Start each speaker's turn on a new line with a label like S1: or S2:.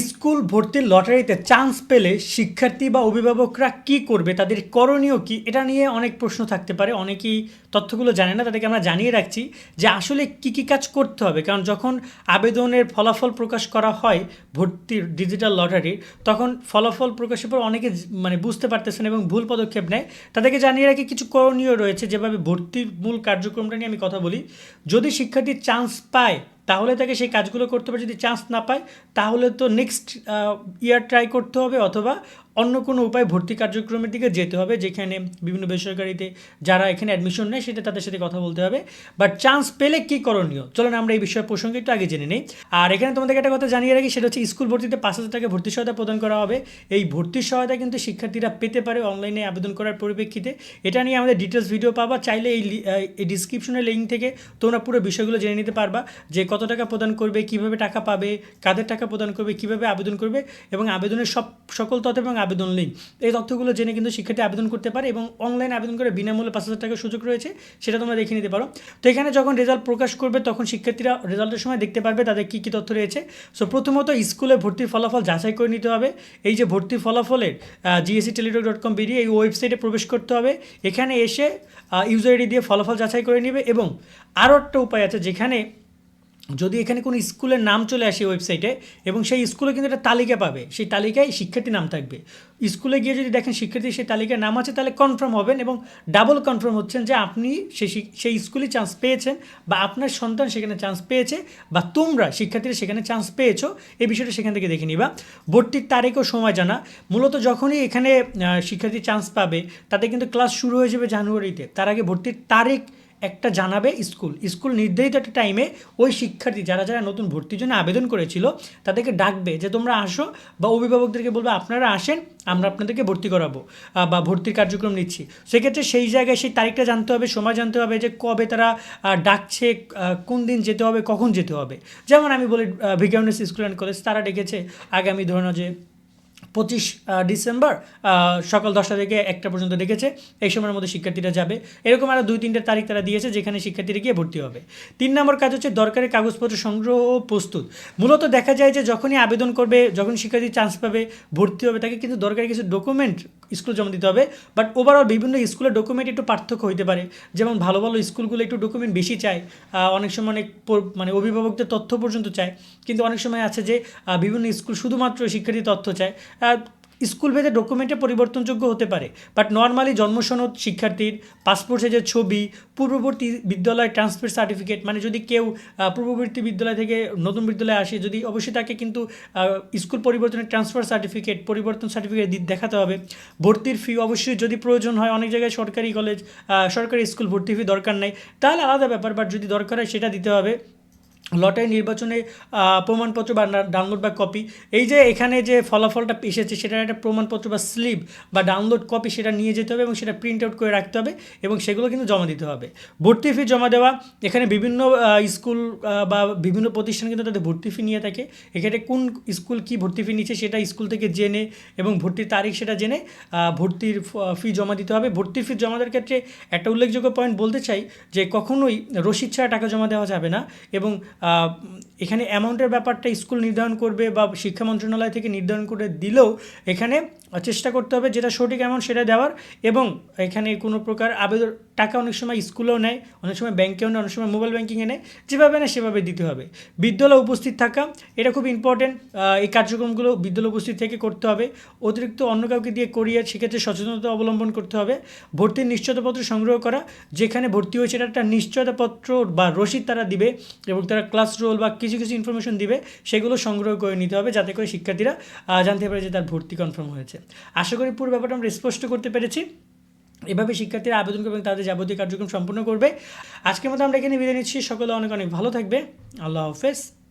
S1: School ভর্তির লটারিতে chance পেলে শিক্ষার্থী বা অভিভাবকরা কি করবে, তাদের করণীয় কি, এটা নিয়ে অনেক প্রশ্ন থাকতে পারে। অনেকেই তথ্যগুলো জানে না, তাদেরকে আমরা জানিয়ে রাখছি যে আসলে কি কি কাজ করতে হবে। কারণ যখন আবেদনের ফলাফল প্রকাশ করা হয় ভর্তির ডিজিটাল লটারির তখন ফলাফল প্রকাশের পর অনেকে মানে বুঝতে পারতেছেন এবং ভুল পদক্ষেপ নেয়। তাদেরকে জানিয়ে রাখি, কিছু করণীয় রয়েছে যেভাবে ভর্তির মূল কার্যক্রমটা নিয়ে আমি কথা বলি। যদি শিক্ষার্থী চান্স পায় তাহলে তাকে সেই কাজগুলো করতে হবে। যদি চান্স না পায়, তাহলে তো নেক্সট ইয়ার ট্রাই করতে হবে অথবা অন্য কোনো উপায় ভর্তি কার্যক্রমের দিকে যেতে হবে, যেখানে বিভিন্ন বেসরকারিতে যারা এখানে অ্যাডমিশন নেয়, সেটা তাদের সাথে কথা বলতে হবে। বাট চান্স পেলে কী করণীয়? চলুন আমরা এই বিষয়ে প্রসঙ্গে একটু আগে জেনে নিই। আর এখানে তোমাদেরকে একটা কথা জানিয়ে রাখি, সেটা হচ্ছে স্কুল ভর্তিতে পাঁচ হাজার টাকা ভর্তি সহায়তা প্রদান করা হবে। এই ভর্তি সহায়তা কিন্তু শিক্ষার্থীরা পেতে পারে অনলাইনে আবেদন করার পরিপ্রেক্ষিতে। এটা নিয়ে আমাদের ডিটেলস ভিডিও পাবা। চাইলে এই ডিসক্রিপশনের লিঙ্ক থেকে তোমরা পুরো বিষয়গুলো জেনে নিতে পারবা, যে কত টাকা প্রদান করবে, কীভাবে টাকা পাবে, কাদের টাকা প্রদান করবে, কীভাবে আবেদন করবে। এবং আবেদনের সব সকল তথ্য এবং আবেদন লিঙ্ক এই তথ্যগুলো জেনে কিন্তু শিক্ষার্থী আবেদন করতে পারে এবং অনলাইন আবেদন করে বিনামূল্যে পাঁচ হাজার টাকার সুযোগ রয়েছে, সেটা তোমরা দেখে নিতে পারো। তো এখানে যখন রেজাল্ট প্রকাশ করবে, তখন শিক্ষার্থীরা রেজাল্টের সময় দেখতে পারবে তাদের কী কী তথ্য রয়েছে। সো প্রথমত স্কুলে ভর্তির ফলাফল যাচাই করে নিতে হবে। এই যে ভর্তির ফলাফলের জিএসসি টেলিটক ডট কম বেরিয়ে এই ওয়েবসাইটে প্রবেশ করতে হবে। এখানে এসে ইউজার আইডি দিয়ে ফলাফল যাচাই করে নেবে এবং আরও একটা উপায় আছে যেখানে যদি এখানে কোনো স্কুলের নাম চলে আসে ওয়েবসাইটে এবং সেই স্কুলে কিন্তু একটা তালিকা পাবে, সেই তালিকায় শিক্ষার্থীর নাম থাকবে। স্কুলে গিয়ে যদি দেখেন শিক্ষার্থী সেই তালিকায় নাম আছে, তাহলে কনফার্ম হবেন এবং ডাবল কনফার্ম হচ্ছেন যে আপনি সেই সেই স্কুলে চান্স পেয়েছেন বা আপনার সন্তান সেখানে চান্স পেয়েছে বা তোমরা শিক্ষার্থীরা সেখানে চান্স পেয়েছ। এই বিষয়টা সেখান থেকে দেখে নিবা। ভর্তির তারিখ ও সময় জানা। মূলত যখনই এখানে শিক্ষার্থী চান্স পাবে তাদের কিন্তু ক্লাস শুরু হয়ে যাবে জানুয়ারিতে। তার আগে ভর্তির তারিখ একটা জানাবে স্কুল। স্কুল নির্ধারিত একটা টাইমে ওই শিক্ষার্থী, যারা যারা নতুন ভর্তির জন্য আবেদন করেছিল, তাদেরকে ডাকবে যে, তোমরা আসো বা অভিভাবকদেরকে বলবে, আপনারা আসেন, আমরা আপনাদেরকে ভর্তি করাবো বা ভর্তির কার্যক্রম নিচ্ছি। সেক্ষেত্রে সেই জায়গায় সেই তারিখটা জানতে হবে, সময় জানতে হবে যে কবে তারা ডাকছে কোন দিন যেতে হবে, কখন যেতে হবে। যেমন আমি বলি ভিগাউনেস স্কুল অ্যান্ড কলেজ, তারা ডেকেছে, আগামী ধরুন যে পঁচিশ ডিসেম্বর সকাল দশটা থেকে একটা পর্যন্ত ডেকেছে এই সময়ের মধ্যে শিক্ষার্থীরা যাবে। এরকম আরও দুই, তিনটে তারিখ তারা দিয়েছে, যেখানে শিক্ষার্থীরা গিয়ে ভর্তি হবে। তিন নম্বর কাজ হচ্ছে দরকারি কাগজপত্র সংগ্রহ ও প্রস্তুত। মূলত দেখা যায় যে যখনই আবেদন করবে, যখন শিক্ষার্থী চান্স পাবে, ভর্তি হবে, তাকে কিন্তু দরকারি কিছু ডকুমেন্ট স্কুল জমা দিতে হবে। বাট ওভারঅল বিভিন্ন স্কুলের ডকুমেন্ট একটু পার্থক্য হইতে পারে। যেমন ভালো ভালো স্কুলগুলো একটু ডকুমেন্ট বেশি চায়। অনেক সময় অনেক মানে অভিভাবকদের তথ্য পর্যন্ত চায়। কিন্তু অনেক সময় আছে যে বিভিন্ন স্কুল শুধুমাত্র শিক্ষার্থী তথ্য চায়। স্কুল ভেদে ডকুমেন্টে পরিবর্তনযোগ্য হতে পারে বাট নর্মালি জন্মসনদ, শিক্ষার্থীর পাসপোর্ট সাইজের ছবি, পূর্ববর্তী বিদ্যালয় ট্রান্সফার সার্টিফিকেট মানে যদি কেউ পূর্ববর্তী বিদ্যালয় থেকে নতুন বিদ্যালয়ে আসে, যদি অবশ্যই তাকে কিন্তু স্কুল পরিবর্তনের ট্রান্সফার সার্টিফিকেট পরিবর্তন সার্টিফিকেট দেখাতে হবে। ভর্তির ফি অবশ্যই যদি প্রয়োজন হয়, অনেক জায়গায় সরকারি কলেজ সরকারি স্কুল ভর্তি ফি দরকার নেই, তাহলে আলাদা ব্যাপার বাট যদি দরকার হয় সেটা দিতে হবে। লটারি নির্বাচনে প্রমাণপত্র বা ডাউনলোড বা কপি এই যে এখানে যে ফলাফলটা এসেছে সেটার একটা প্রমাণপত্র বা স্লিপ বা ডাউনলোড কপি সেটা নিয়ে যেতে হবে এবং সেটা প্রিন্ট আউট করে রাখতে হবে এবং সেগুলো কিন্তু জমা দিতে হবে। ভর্তি ফি জমা দেওয়া, এখানে বিভিন্ন স্কুল বা বিভিন্ন প্রতিষ্ঠান কিন্তু তাদের ভর্তি ফি নিয়ে থাকে। এখানে কোন স্কুল কি ভর্তি ফি নিচ্ছে সেটা স্কুল থেকে জেনে এবং ভর্তির তারিখ সেটা জেনে ভর্তির ফি জমা দিতে হবে। ভর্তির ফি জমা দেওয়ার ক্ষেত্রে একটা উল্লেখযোগ্য পয়েন্ট বলতে চাই যে কখনোই রসিদ ছাড়া টাকা জমা দেওয়া যাবে না এবং এখানে অ্যামাউন্টের ব্যাপারটা স্কুল নির্ধারণ করবে বা শিক্ষা মন্ত্রণালয় থেকে নির্ধারণ করে দিলেও এখানে চেষ্টা করতে হবে যেটা সঠিক অ্যামাউন্ট সেটা দেওয়ার এবং এখানে কোনো প্রকার আবেদন, টাকা অনেক সময় স্কুলেও নেয়, অনেক সময় ব্যাংকেও নেয়, অনেক সময় মোবাইল ব্যাংকিংয়ে নেয়, যেভাবে নেয় সেভাবে দিতে হবে। বিদ্যালয়ে উপস্থিত থাকা, এটা খুব ইম্পর্টেন্ট এই কার্যক্রমগুলো বিদ্যালয় উপস্থিত থেকে করতে হবে। অতিরিক্ত অন্য কাউকে দিয়ে করিয়ে সেক্ষেত্রে সচেতনতা অবলম্বন করতে হবে। ভর্তির নিশ্চয়তাপত্র সংগ্রহ করা, যেখানে ভর্তি হয়েছে এটা একটা নিশ্চয়তাপত্র বা রসিদ তারা দিবে এবং তারা ক্লাস রোল বা কিছু কিছু ইনফরমেশন দিবে, সেগুলো সংগ্রহ করে নিতে হবে যাতে করে শিক্ষার্থীরা জানতে পারে যে তার ভর্তি কনফার্ম হয়েছে। আশা করি পুরো ব্যাপারটা আমরা স্পষ্ট করতে পেরেছি। এভাবে শিক্ষার্থীরা আবেদন করবে এবং তাদের যাবতীয় কার্যক্রম সম্পূর্ণ করবে। আজকের মতো আমরা এখানে বিদায় নিচ্ছি। সকলে অনেক অনেক ভালো থাকবে। আল্লাহ হাফেজ।